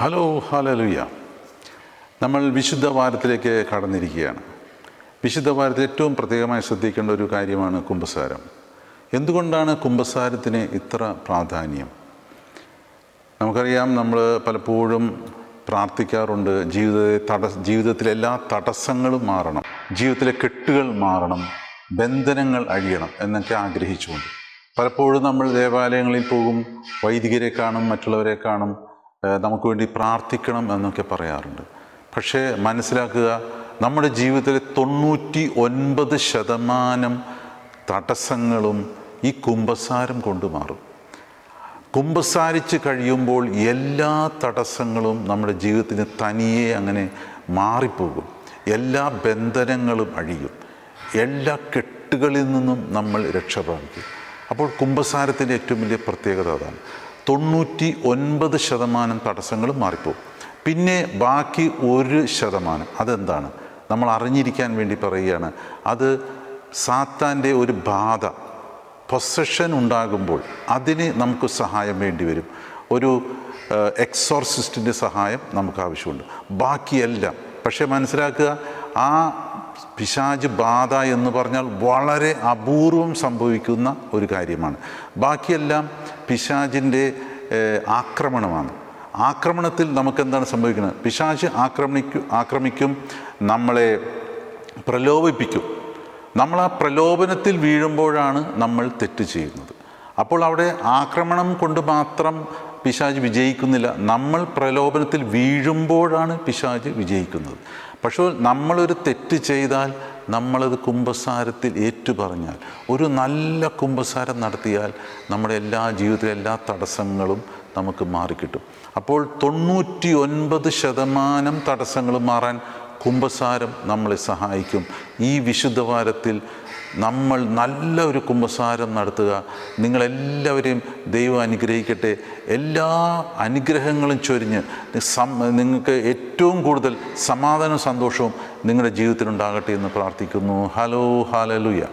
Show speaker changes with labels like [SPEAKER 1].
[SPEAKER 1] Hello ഹലലുയ നമ്മൾ വിശുദ്ധ വാരത്തിലേക്ക് കടന്നിരിക്കുകയാണ്. വിശുദ്ധ വാരത്തിൽ ഏറ്റവും പ്രത്യേകമായി ശ്രദ്ധിക്കേണ്ട ഒരു കാര്യമാണ് കുംഭസാരം. എന്തുകൊണ്ടാണ് കുംഭസാരത്തിന് ഇത്ര പ്രാധാന്യം? നമുക്കറിയാം നമ്മൾ പലപ്പോഴും പ്രാർത്ഥിക്കാറുണ്ട് ജീവിത തട ജീവിതത്തിലെ എല്ലാ തടസ്സങ്ങളും മാറണം ജീവിതത്തിലെ കെട്ടുകൾ മാറണം ബന്ധനങ്ങൾ അഴിയണം എന്നൊക്കെ ആഗ്രഹിച്ചുകൊണ്ട്. പലപ്പോഴും നമ്മൾ ദേവാലയങ്ങളിൽ പോകും വൈദികരെ കാണും മറ്റുള്ളവരെ കാണും നമുക്ക് വേണ്ടി പ്രാർത്ഥിക്കണം എന്നൊക്കെ പറയാറുണ്ട്. പക്ഷേ മനസ്സിലാക്കുക നമ്മുടെ ജീവിതത്തിലെ തൊണ്ണൂറ്റി ഒൻപത് ശതമാനം തടസ്സങ്ങളും ഈ കുംഭസാരം കൊണ്ട് മാറും. കുമ്പസാരിച്ച് കഴിയുമ്പോൾ എല്ലാ തടസ്സങ്ങളും നമ്മുടെ ജീവിതത്തിന് തനിയെ അങ്ങനെ മാറിപ്പോകും. എല്ലാ ബന്ധനങ്ങളും അഴിയും. എല്ലാ കെട്ടുകളിൽ നിന്നും നമ്മൾ രക്ഷപ്രാപിക്കും അപ്പോൾ കുംഭസാരത്തിന്റെ ഏറ്റവും വലിയ പ്രത്യേകത അതാണ്. തൊണ്ണൂറ്റി ഒൻപത് ശതമാനം തടസ്സങ്ങളും മാറിപ്പോകും പിന്നെ ബാക്കി ഒരു ശതമാനം. അതെന്താണ്? നമ്മൾ അറിഞ്ഞിരിക്കാൻ വേണ്ടി പറയുകയാണ്. അത് സാത്താന്റെ ഒരു ബാധ പൊസഷൻ ഉണ്ടാകുമ്പോൾ അതിന് നമുക്ക് സഹായം വേണ്ടി വരും. ഒരു എക്സോർസിസ്റ്റിന്റെ സഹായം നമുക്ക് ആവശ്യമുണ്ട്. ബാക്കിയെല്ലാം. പക്ഷേ മനസ്സിലാക്കുക ആ പിശാജ് ബാധ എന്ന് പറഞ്ഞാൽ വളരെ അപൂർവം സംഭവിക്കുന്ന ഒരു കാര്യമാണ്. ബാക്കിയെല്ലാം പിശാജിന്റെ ആക്രമണമാണ്. ആക്രമണത്തിൽ നമുക്ക് എന്താണ് സംഭവിക്കുന്നത്? പിശാച് ആക്രമിക്കും ആക്രമിക്കും നമ്മളെ പ്രലോഭിപ്പിക്കും. നമ്മൾ ആ പ്രലോഭനത്തിൽ വീഴുമ്പോഴാണ് നമ്മൾ തെറ്റ് ചെയ്യുന്നത്. അപ്പോൾ അവിടെ ആക്രമണം കൊണ്ട് മാത്രം പിശാജ് വിജയിക്കുന്നില്ല. നമ്മൾ പ്രലോഭനത്തിൽ വീഴുമ്പോഴാണ് പിശാജ് വിജയിക്കുന്നത്. പക്ഷേ നമ്മളൊരു തെറ്റ് ചെയ്താൽ നമ്മളത് കുംഭസാരത്തിൽ ഏറ്റുപറഞ്ഞാൽ ഒരു നല്ല കുംഭസാരം നടത്തിയാൽ നമ്മുടെ എല്ലാ ജീവിതത്തിലെ എല്ലാ തടസ്സങ്ങളും നമുക്ക് മാറിക്കിട്ടും. അപ്പോൾ തൊണ്ണൂറ്റി ഒൻപത് ശതമാനം തടസ്സങ്ങൾ മാറാൻ കുംഭസാരം നമ്മളെ സഹായിക്കും. ഈ വിശുദ്ധവാരത്തിൽ നമ്മൾ നല്ല ഒരു കുംഭസാരം നടത്തുക. നിങ്ങളെല്ലാവരെയും ദൈവം അനുഗ്രഹിക്കട്ടെ. എല്ലാ അനുഗ്രഹങ്ങളും ചൊരിഞ്ഞ് നിങ്ങൾക്ക് ഏറ്റവും കൂടുതൽ സമാധാനവും സന്തോഷവും നിങ്ങളുടെ ജീവിതത്തിലുണ്ടാകട്ടെ എന്ന് പ്രാർത്ഥിക്കുന്നു. ഹലോ ഹാലലുയ